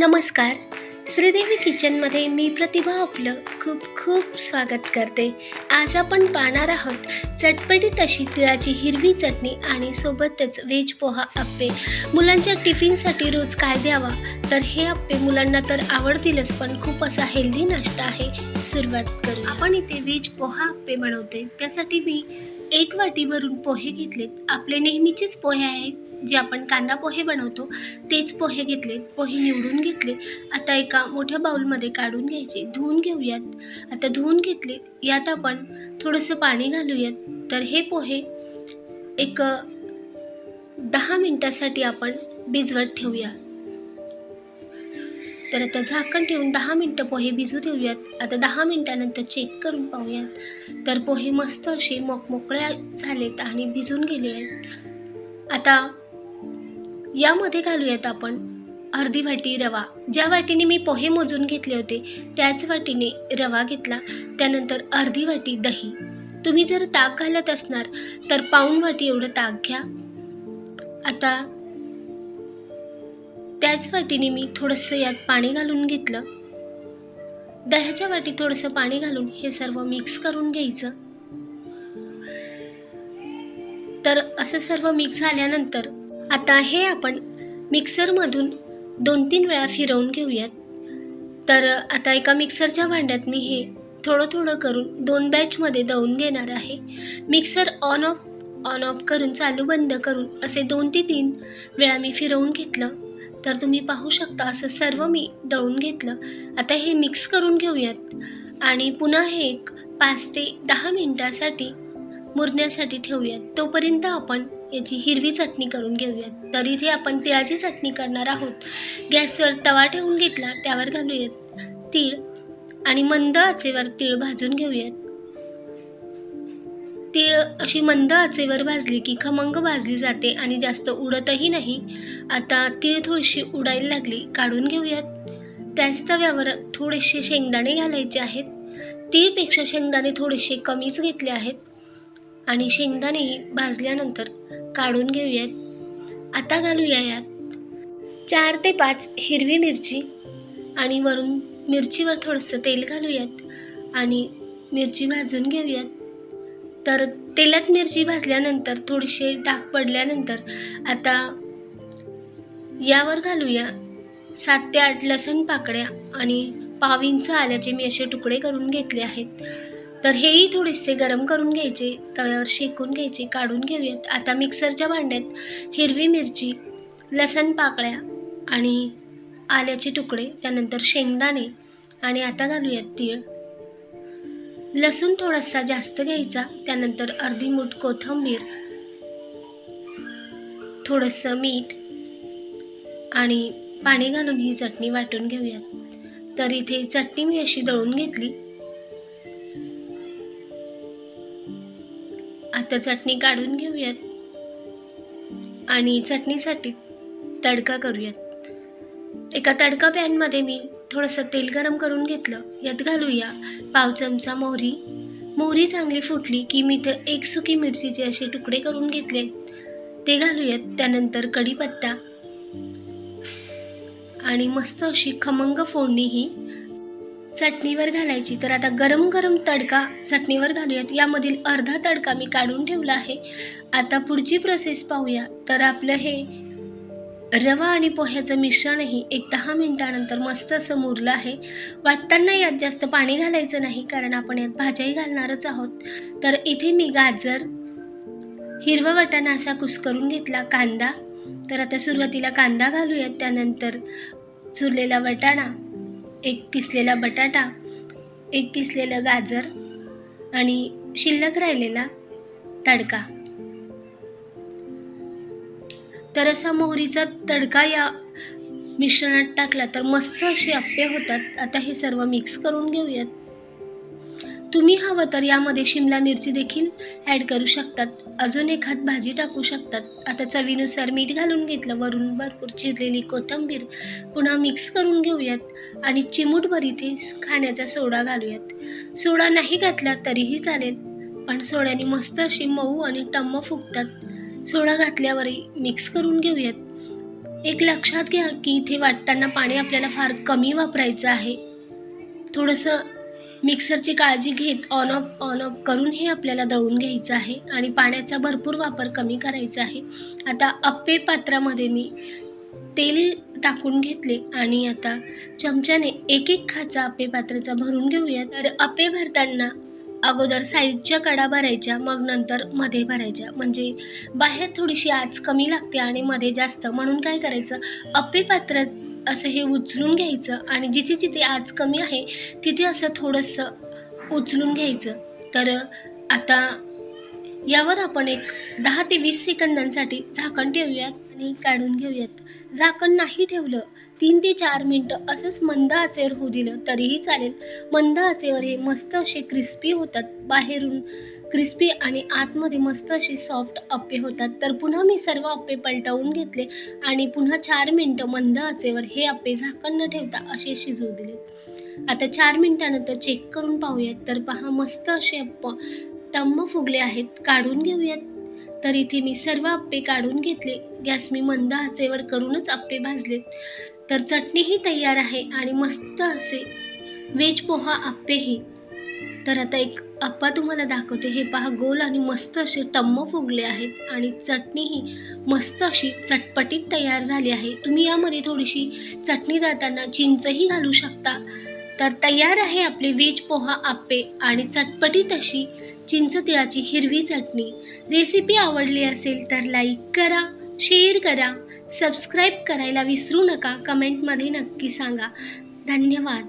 नमस्कार. श्रीदेवी किचनमध्ये मी प्रतिभा आपलं खूप खूप स्वागत करते. आज आपण पाहणार आहोत चटपटीत अशी तिळाची हिरवी चटणी आणि सोबतच व्हेज पोहा आप्पे. मुलांच्या टिफिनसाठी रोज काय द्यावा? तर हे आप्पे मुलांना तर आवडतीलच पण खूप असा हेल्दी नाश्ता आहे. सुरुवात करू आपण इथे व्हेज पोहा आप्पे बनवते त्यासाठी मी एक वाटी भरून पोहे घेतलेत. आपले नेहमीचेच पोहे आहेत. जे आपण कांदा पोहे बनवतो तेच पोहे घेतले पोहे निवडून घेतले आता एका मोठ्या बाउलमध्ये काढून घ्यायचे धुवून घेऊयात. आता धुवून घेतले यात आपण थोडंसं पाणी घालूयात. तर हे पोहे एक दहा मिनटासाठी आपण भिजवत ठेवूया. तर आता झाकण ठेवून दहा मिनटं पोहे भिजू देऊयात. आता दहा मिनटानंतर चेक करून पाहूयात. तर पोहे मस्त असे मोकमोकळ्या झालेत आणि भिजून गेले आहेत. आता यामध्ये घालूयात आपण अर्धी वाटी रवा. ज्या वाटीने मी पोहे मोजून घेतले होते त्याच वाटीने रवा घेतला. त्यानंतर अर्धी वाटी दही. तुम्ही जर ताक घालत असणार तर पाऊण वाटी एवढं ताक घ्या. आता त्याच वाटीने मी थोडंसं यात पाणी घालून घेतलं. दह्याच्या वाटी थोडंसं पाणी घालून हे सर्व मिक्स करून घ्यायचं. तर असं सर्व मिक्स झाल्यानंतर आता हे आपण मिक्सरमधून दोन तीन वेळा फिरवून घेऊयात. तर आता एका मिक्सरच्या भांड्यात मी हे थोडं थोडं करून दोन बॅचमध्ये दळून घेणार आहे. Mixer on off on off करून चालू बंद करून असे दोन ते तीन वेळा मी फिरवून घेतलं. तर तुम्ही पाहू शकता असं सर्व मी दळून घेतलं. आता हे मिक्स करून घेऊयात. आणि पुन्हा हे एक पाच ते दहा मिनटासाठी मुरण्यासाठी ठेवूयात. तोपर्यंत आपण याची हिरवी चटणी करून घेऊयात. तर इथे आपण तिळाची चटणी करणार आहोत. गॅसवर तवा ठेवून घेतला त्यावर घालूयात तीळ आणि मंद आचेवर तीळ भाजून घेऊयात. तीळ अशी मंद आचेवर भाजली की खमंग भाजली जाते आणि जास्त उडतही नाही. आता तीळ थोडीशी उडायला लागली काढून घेऊयात. त्याच तव्यावर थोडेसे शेंगदाणे घालायचे आहेत. तीळपेक्षा शेंगदाणे थोडेसे कमीच घेतले आहेत. आणि शेंगदाणेही भाजल्यानंतर काढून घेऊयात. आता घालूया यात चार ते पाच हिरवी मिरची आणि वरून मिरचीवर थोडंसं तेल घालूयात आणि मिरची भाजून घेऊयात. तर तेलात मिरची भाजल्यानंतर थोडीशी डाग पडल्यानंतर आता यावर घालूया सात ते आठ लसण पाकळ्या आणि पाव इंच आल्याचे मी असे तुकडे करून घेतले आहेत. तर हेही थोडेसे गरम करून घ्यायचे तव्यावर शेकून घ्यायचे काढून घेऊयात. आता मिक्सरच्या भांड्यात हिरवी मिरची लसण पाकळ्या आणि आल्याचे तुकडे त्यानंतर शेंगदाणे आणि आता घालूयात तीळ. लसूण थोडासा जास्त घ्यायचा त्यानंतर अर्धी मूठ कोथिंबीर थोडंसं मीठ आणि पाणी घालून ही चटणी वाटून घेऊयात. तर इथे चटणी मी अशी दळून घेतली. फक्त चटणी काढून घेऊयात. आणि चटणीसाठी तडका करूयात. एका तडका पॅनमध्ये मी थोडंसं तेल गरम करून घेतलं. यात घालूया पाव चमचा मोहरी. मोहरी चांगली फुटली की मी तर एक सुकी मिरचीचे असे तुकडे करून घेतले. ते घालूयात त्यानंतर कढीपत्ता. आणि मस्त अशी खमंग फोडणी ही चटणीवर घालायची. तर आता गरम गरम तडका चटणीवर घालूयात. यामधील अर्धा तडका मी काढून ठेवला आहे. आता पुढची प्रोसेस पाहूया. तर आपलं हे रवा आणि पोह्याचं मिश्रणही एक दहा मिनटानंतर मस्त असं मुरलं आहे. वाटताना यात जास्त पाणी घालायचं नाही कारण आपण यात भाज्याही घालणारच आहोत. तर इथे मी गाजर हिरवा वाटाणा असा कुस्करून घेतला कांदा. तर आता सुरुवातीला कांदा घालूयात. त्यानंतर चुरलेला वाटाणा. एक किसलेला बटाटा एक किसलेलं गाजर आणि शिल्लक राहिलेला तडका. तर असा मोहरीचा तडका या मिश्रणात टाकला तर मस्त असे आप्पे होतात. आता हे सर्व मिक्स करून घेऊयात. तुम्ही हवं तर यामध्ये शिमला मिरची देखील ॲड करू शकतात. अजून एखाद भाजी टाकू शकतात. आता चवीनुसार मीठ घालून घेतलं वरून भरपूर चिरलेली कोथिंबीर पुन्हा मिक्स करून घेऊयात आणि चिमूटभर इथे खाण्याचा सोडा घालूयात. सोडा नाही घातला तरीही चालेल पण सोड्याने मस्त अशी मऊ आणि टम्म फुगतात. सोडा घातल्यावरही मिक्स करून घेऊयात. एक लक्षात घ्या की इथे वाटताना पाणी आपल्याला फार कमी वापरायचं आहे. थोडंसं मिक्सरची काळजी घेत ऑन ऑफ ऑन ऑफ करून हे आपल्याला दळून घ्यायचं आहे आणि पाण्याचा भरपूर वापर कमी करायचा आहे. आता अप्पे पात्रामध्ये मी तेल टाकून घेतले आणि आता चमच्याने एक एक खाचा अप्पे पात्राचा भरून घेऊया. तर अप्पे भरताना अगोदर साईडच्या कडा भरायच्या मग नंतर मध्ये भरायच्या. म्हणजे बाहेर थोडीशी आच कमी लागते आणि मध्ये जास्त. म्हणून काय करायचं? अप्पे पात्र असं हे उचलून घ्यायचं आणि जिथे जिथे आज कमी आहे तिथे असं थोडंसं उचलून घ्यायचं. तर आता यावर आपण एक दहा ते वीस सेकंदांसाठी झाकण ठेवूयात आणि काढून घेऊयात. झाकण नाही ठेवलं तीन ते चार मिनटं असंच मंद आचेवर होऊ दिलं तरीही चालेल. मंद आचेवर हे मस्त असे क्रिस्पी होतात. बाहेरून क्रिस्पी आणि आतमध्ये मस्त असे सॉफ्ट अप्पे होतात. तर पुन्हा मी सर्व अप्पे पलटवून घेतले आणि पुन्हा चार मिनटं मंद आचेवर हे अप्पे झाकण न ठेवता असे शिजवू दिले. आता चार मिनटानंतर चेक करून पाहूयात. तर पहा मस्त असे अप्प टम्म फुगले आहेत. काढून घेऊयात. तर इथे मी सर्व अप्पे काढून घेतले. गॅस मी मंद आचेवर करूनच अप्पे भाजलेत. तर चटणीही तयार आहे आणि मस्त असे वेज पोहा अप्पेही. तर आता एक आप्पा तुम्हाला दाखवते. हे पहा गोल आणि मस्त असे टम्म फुगले आहेत आणि चटणीही मस्त अशी चटपटीत तयार झाली आहे. तुम्ही यामध्ये थोडीशी चटणी जाताना चिंचही घालू शकता. तर तयार आहे आपले वेज पोहा आप्पे आणि चटपटीत अशी चिंच तिळाची हिरवी चटणी. रेसिपी आवडली असेल तर लाईक करा शेअर करा सबस्क्राईब करायला विसरू नका. कमेंटमध्ये नक्की सांगा. धन्यवाद.